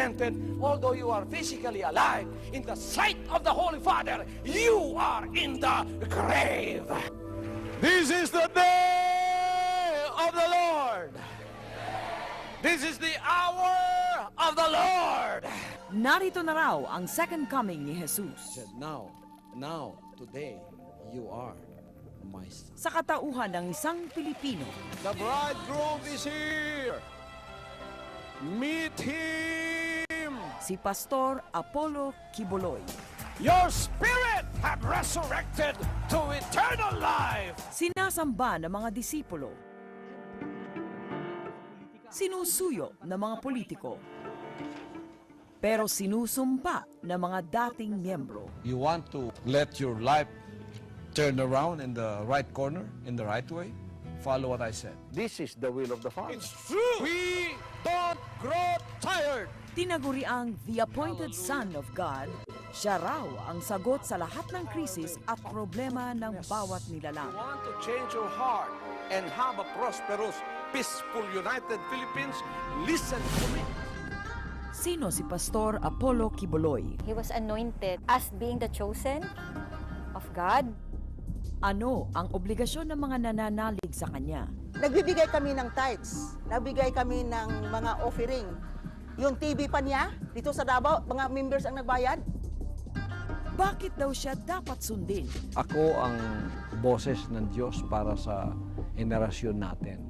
repented, although you are physically alive, in the sight of the Holy Father, you are in the grave. This is the day of the Lord. This is the hour of the Lord. Narito na raw ang second coming ni Jesus. said, Now, now, today, you are my son. Sa katauhan ng isang Pilipino, The bridegroom is here. Meet him. Si Pastor Apollo Kibuloy. Your spirit have resurrected to eternal life. Sinasamba ng mga disipulo. Sinusuyo ng mga politiko. Pero sinusumpa ng mga dating miyembro. You want to let your life turn around in the right corner, in the right way? Follow what I said. This is the will of the Father. It's true. We. Tinaguriang the appointed Son of God, siya raw ang sagot sa lahat ng krisis at problema ng bawat nilalang. want to change your heart and have a prosperous, peaceful, united Philippines? Listen to me. Sino si Pastor Apollo Kibuloy? He was anointed as being the chosen of God. Ano ang obligasyon ng mga nananalig sa kanya? Nagbibigay kami ng tithes. Nagbigay kami ng mga offering. Yung TV pa niya, dito sa Davao, mga members ang nagbayad. Bakit daw siya dapat sundin? Ako ang boses ng Diyos para sa henerasyon natin.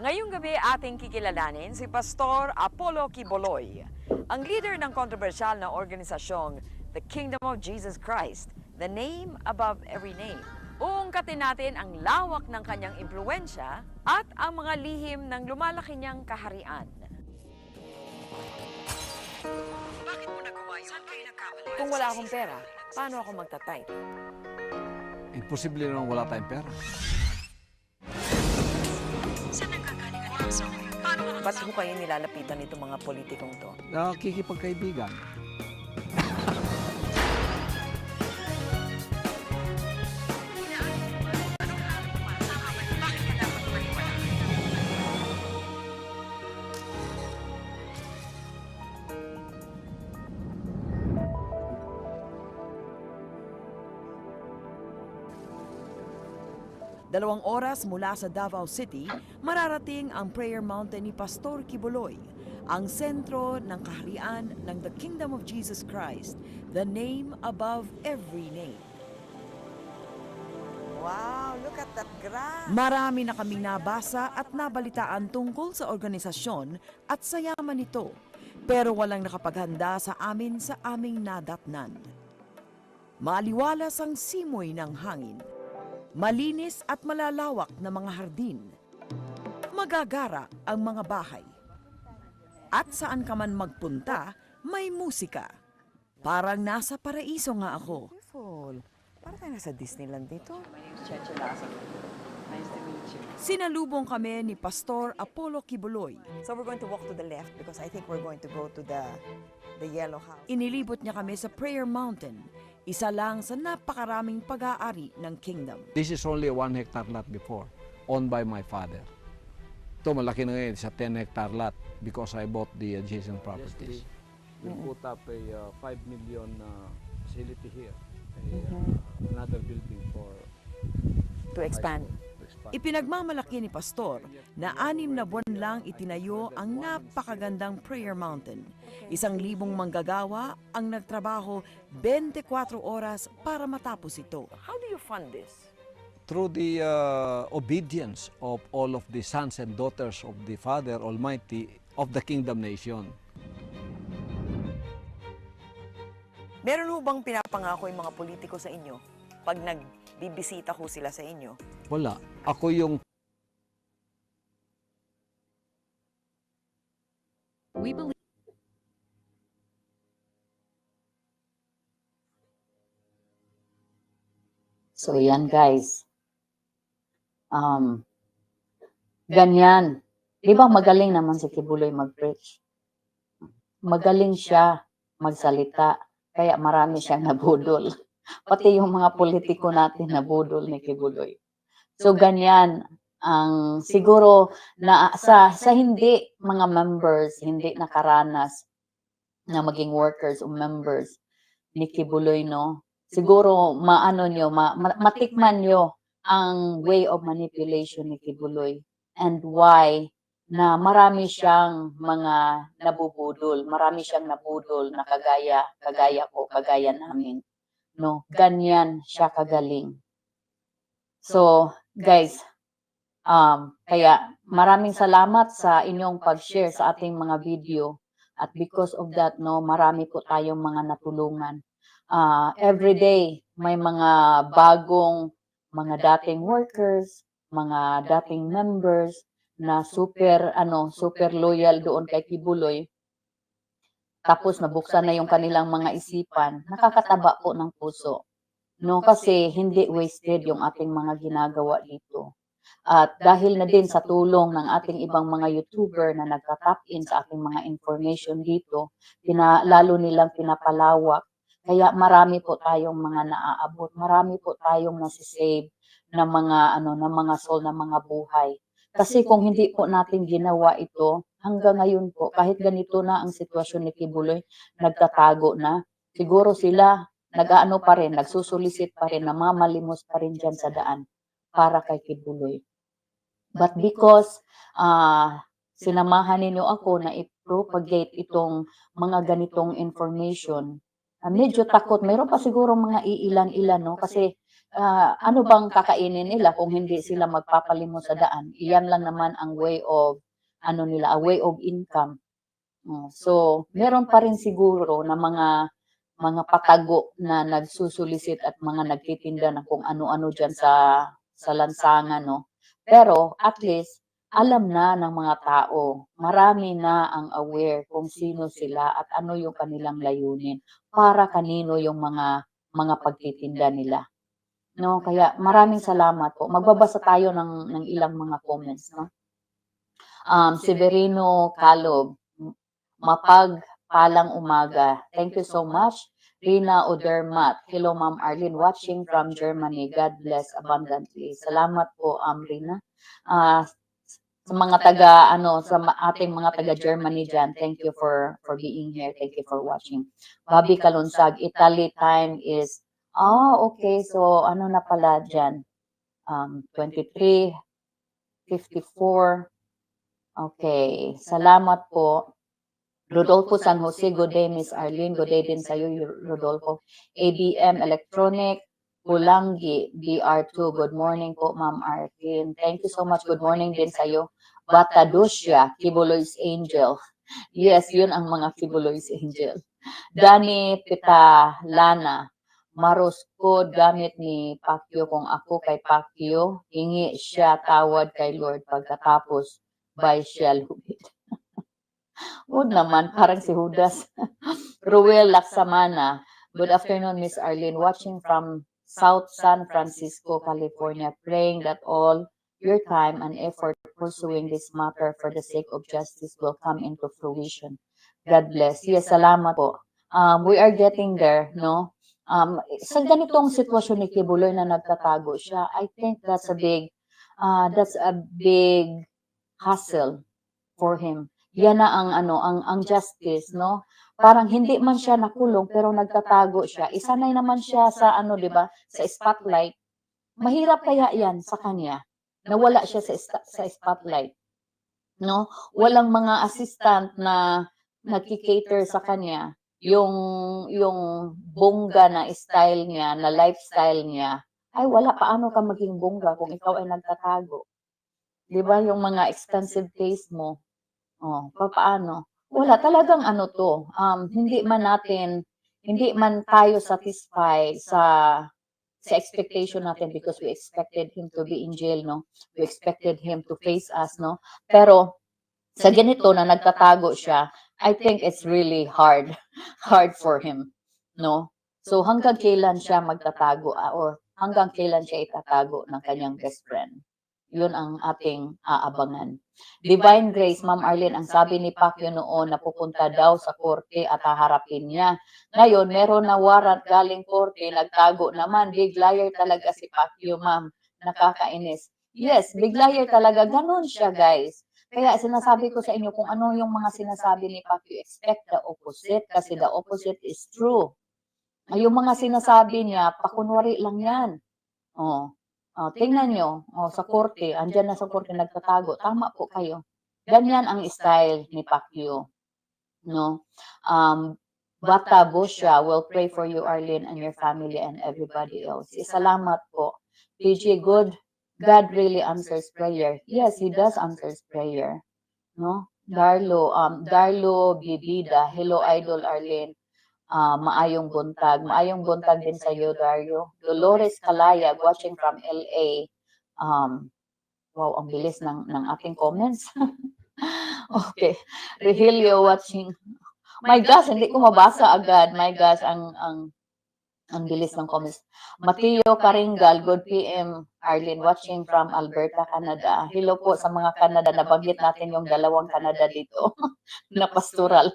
Ngayong gabi ating kikilalanin si Pastor Apollo Kiboloy, ang leader ng kontrobersyal na organisasyong The Kingdom of Jesus Christ, the name above every name. Uungkatin natin ang lawak ng kanyang impluensya at ang mga lihim ng lumalaki niyang kaharian. Kung wala akong pera, paano ako magta-type? Imposible naman wala tayong pera. Ba't mo kayo nilalapitan itong mga politikong to? Nakikipagkaibigan. Dalawang oras mula sa Davao City, mararating ang Prayer Mountain ni Pastor Kibuloy, ang sentro ng kaharian ng The Kingdom of Jesus Christ, the name above every name. Wow, look at that grass. Marami na kaming nabasa at nabalitaan tungkol sa organisasyon at sa yaman nito, pero walang nakapaghanda sa amin sa aming nadatnan. Maliwalas ang simoy ng hangin, malinis at malalawak na mga hardin, magagara ang mga bahay. At saan ka man magpunta, may musika. Parang nasa paraiso nga ako. Beautiful. Parang tayo nasa Disneyland dito. Sinalubong kami ni Pastor Apollo Kibuloy. So we're going to walk to the left because I think we're going to go to the the yellow house. Inilibot niya kami sa Prayer Mountain, isa lang sa napakaraming pag-aari ng kingdom. This is only one hectare lot before, owned by my father. Ito, malaki na ngayon, sa 10 hectare lot because I bought the adjacent properties. We put up a uh, 5 million uh, facility here, a, uh, another building for To expand. Ipinagmamalaki ni Pastor na anim na buwan lang itinayo ang napakagandang Prayer Mountain. Isang libong manggagawa ang nagtrabaho 24 oras para matapos ito. How do you fund this? through the uh, obedience of all of the sons and daughters of the Father Almighty of the Kingdom Nation. Meron ho bang pinapangako yung mga politiko sa inyo pag nagbibisita ho sila sa inyo? Wala. Ako yung So yan guys. Um, ganyan. Di ba magaling naman si Kibuloy mag-preach? Magaling siya magsalita. Kaya marami siyang nabudol. Pati yung mga politiko natin nabudol ni Kibuloy. So ganyan ang siguro na sa sa hindi mga members, hindi nakaranas na maging workers o members ni Kibuloy, no? Siguro maano nyo, ma, ma- matikman nyo ang way of manipulation ni Kibuloy and why na marami siyang mga nabubudol, marami siyang nabudol na kagaya, kagaya ko, kagaya namin. No, ganyan siya kagaling. So, guys, um, kaya maraming salamat sa inyong pag-share sa ating mga video. At because of that, no, marami po tayong mga natulungan. Ah, every day, may mga bagong mga dating workers, mga dating members na super ano, super loyal doon kay Kibuloy. Tapos nabuksan na yung kanilang mga isipan, nakakataba po ng puso. No, kasi hindi wasted yung ating mga ginagawa dito. At dahil na din sa tulong ng ating ibang mga YouTuber na nagka-tap in sa ating mga information dito, pina, lalo nilang pinapalawak. Kaya marami po tayong mga naaabot, marami po tayong nasisave na mga ano na mga soul na mga buhay. Kasi kung hindi po natin ginawa ito, hanggang ngayon po, kahit ganito na ang sitwasyon ni Kibuloy, nagtatago na, siguro sila nag-ano pa rin, nagsusulisit pa rin, namamalimos pa rin dyan sa daan para kay Kibuloy. But because ah sinamahan ninyo ako na i-propagate itong mga ganitong information, ah, medyo takot. Meron pa siguro mga iilan-ilan, no? Kasi ah, ano bang kakainin nila kung hindi sila magpapalimos sa daan? Iyan lang naman ang way of, ano nila, a way of income. Oh, So, meron pa rin siguro na mga mga patago na nagsusulisit at mga nagtitinda ng kung ano-ano dyan sa sa lansangan, no? Pero at least alam na ng mga tao, marami na ang aware kung sino sila at ano yung kanilang layunin para kanino yung mga mga pagtitinda nila. No, kaya maraming salamat po. Magbabasa tayo ng ng ilang mga comments, no? Um, Severino Calob, mapagpalang umaga. Thank you so much. Rina Odermat. Hello, Ma'am Arlene, watching from Germany. God bless abundantly. Salamat po, um, Rina. Ah, sa mga taga ano sa ating mga taga Germany diyan thank you for for being here thank you for watching Bobby Kalunsag Italy time is ah okay so ano na pala diyan um 23 54 okay salamat po Rodolfo San Jose, good day, Miss Arlene. Good day din sa'yo, Rodolfo. ABM Electronic, Pulangi, BR2. Good morning po, Ma'am Arlene. Thank you so much. Good morning din sa'yo. Batadusya, Kibuloy's Angel. Yes, yun ang mga Kibuloy's Angel. Dani Pita Lana, Maroskod gamit ni Pacquiao kung ako kay Pacquiao, hingi siya tawad kay Lord pagkatapos by Shell Hubit. Huwag naman, parang si Judas. Ruel Laksamana. Good afternoon, Miss Arlene. Watching from South San Francisco, California. Praying that all your time and effort pursuing this matter for the sake of justice will come into fruition. God bless. Yes, salamat po. Um, we are getting there, no? Um, sa ganitong sitwasyon ni Kibuloy na nagtatago siya, I think that's a big, uh, that's a big hassle for him. Yan na ang ano ang ang justice no? parang hindi man siya nakulong pero nagtatago siya. isanay naman siya sa ano 'di ba? sa spotlight. mahirap kaya yan sa kanya. Nawala siya sa sa spotlight. No? Walang mga assistant na nagki-cater sa kanya. Yung yung bongga na style niya na lifestyle niya. Ay wala paano ka maging bongga kung ikaw ay nagtatago 'di ba yung mga expensive taste mo Oh, papaano? Wala talagang ano to, um, hindi man natin, hindi man tayo satisfy sa sa expectation natin because we expected him to be in jail, no? We expected him to face us, no? Pero sa ganito na nagtatago siya, I think it's really hard, hard for him, no? So hanggang kailan siya magtatago ah, or hanggang kailan siya itatago ng kanyang best friend? Yun ang ating aabangan. Divine Grace, Ma'am Arlene, ang sabi ni Pacquiao noon na pupunta daw sa korte at haharapin niya. Ngayon, meron na warrant galing korte, nagtago naman. Big liar talaga si Pacquiao, ma'am. Nakakainis. Yes, big liar talaga. Ganon siya, guys. Kaya sinasabi ko sa inyo kung ano yung mga sinasabi ni Pacquiao, expect the opposite kasi the opposite is true. Yung mga sinasabi niya, pakunwari lang yan. Oh, oh tingnan nyo, oh, sa korte, andyan na sa korte nagtatago. Tama po kayo. Ganyan ang style ni Pacquiao. No? Um, Bata Bosha will pray for you, Arlene, and your family and everybody else. Salamat po. PG, good. God really answers prayer. Yes, He does answers prayer. No? Darlo, um, Darlo Bibida. Hello, Idol Arlene. Ah, maayong buntag. Maayong buntag din sa iyo, Dario. Dolores Calayag, watching from LA. Um, wow, ang bilis ng, ng ating comments. okay. Regilio watching. My gosh, hindi ko mabasa agad. My gosh, ang ang ang bilis ng comments. Mateo Karingal, good PM. Arlene, watching from Alberta, Canada. Hello po sa mga Canada. Nabanggit natin yung dalawang Canada dito na pastoral.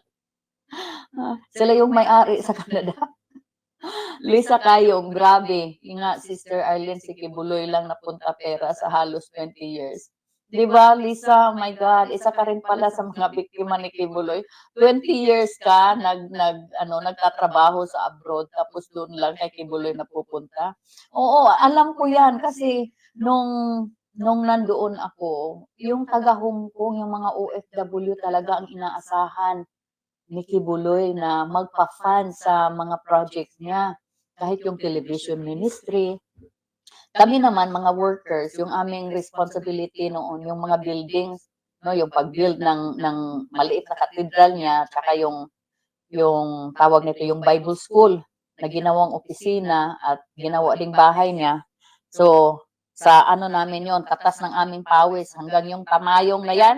Ah, Sila yung may-ari sa Canada. Lisa Kayong, grabe. Inga, Sister Arlene, si Kibuloy lang napunta pera sa halos 20 years. Di ba, Lisa? Oh my God, isa ka rin pala sa mga biktima ni Kibuloy. 20 years ka nag nag ano nagtatrabaho sa abroad tapos doon lang kay Kibuloy napupunta. Oo, alam ko 'yan kasi nung nung nandoon ako, yung taga Hong Kong, yung mga OFW talaga ang inaasahan ni Kibuloy na magpa-fund sa mga projects niya. Kahit yung television ministry, kami naman mga workers, yung aming responsibility noon, yung mga buildings, no, yung pag-build ng ng maliit na cathedral niya, tsaka yung yung tawag nito yung Bible School na ginawang opisina at ginawa ding bahay niya. So, sa ano namin yon katas ng aming pawis hanggang yung tamayong na yan,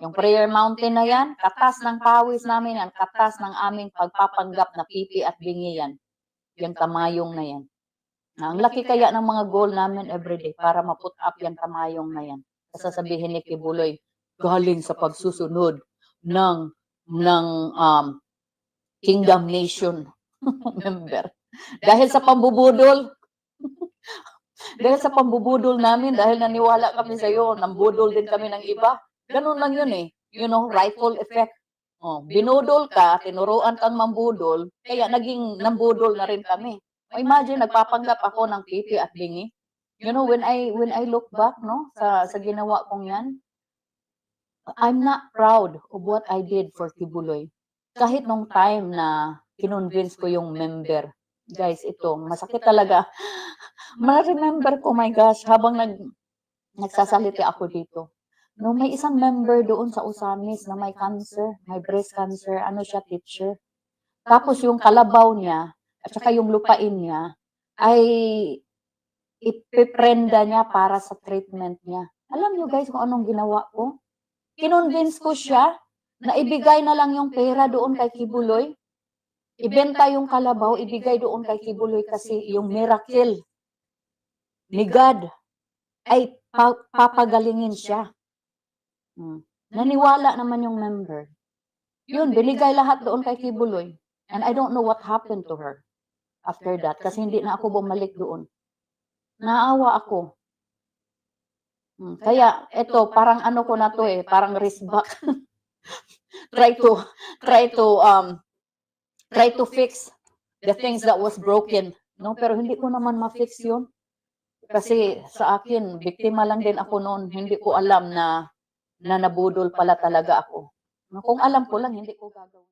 yung prayer mountain na yan, katas ng pawis namin yan, katas ng aming pagpapanggap na pipi at bingi yan. Yung tamayong na yan. Ang laki kaya ng mga goal namin everyday para ma-put up yung tamayong na yan. Sasabihin ni Kibuloy, galing sa pagsusunod ng ng um, Kingdom Nation member. Dahil sa pambubudol, dahil sa pambubudol namin, dahil naniwala kami sa iyo, nambudol din kami ng iba. Ganun lang yun eh. You know, rifle effect. Oh, binudol ka, tinuruan kang mambudol, kaya naging nambudol na rin kami. O imagine, nagpapanggap ako ng pipi at bingi. You know, when I when I look back, no, sa sa ginawa kong 'yan, I'm not proud of what I did for Kibuloy. Kahit nung time na kinonvince ko yung member, guys, ito, masakit talaga. Ma-remember ko, my gosh, habang nag nagsasalita ako dito. No, may isang member doon sa Usamis na may cancer, may breast cancer, ano siya, teacher. Tapos yung kalabaw niya, at saka yung lupain niya, ay ipiprenda niya para sa treatment niya. Alam niyo guys kung anong ginawa ko? Kinonvince ko siya na ibigay na lang yung pera doon kay Kibuloy. Ibenta yung kalabaw, ibigay doon kay Kibuloy kasi yung miracle ni God ay pa- papagalingin siya. Hmm. Naniwala naman yung member. Yun, binigay lahat doon kay Kibuloy. And I don't know what happened to her after that kasi hindi na ako bumalik doon. Naawa ako. Hmm, Kaya ito parang ano ko na to eh, parang wrist back. try to try to um try to fix the things that was broken. No, pero hindi ko naman ma-fix 'yun. Kasi sa akin, biktima lang din ako noon. Hindi ko alam na na nabudol pala talaga ako. Kung alam ko lang, hindi ko gagawin.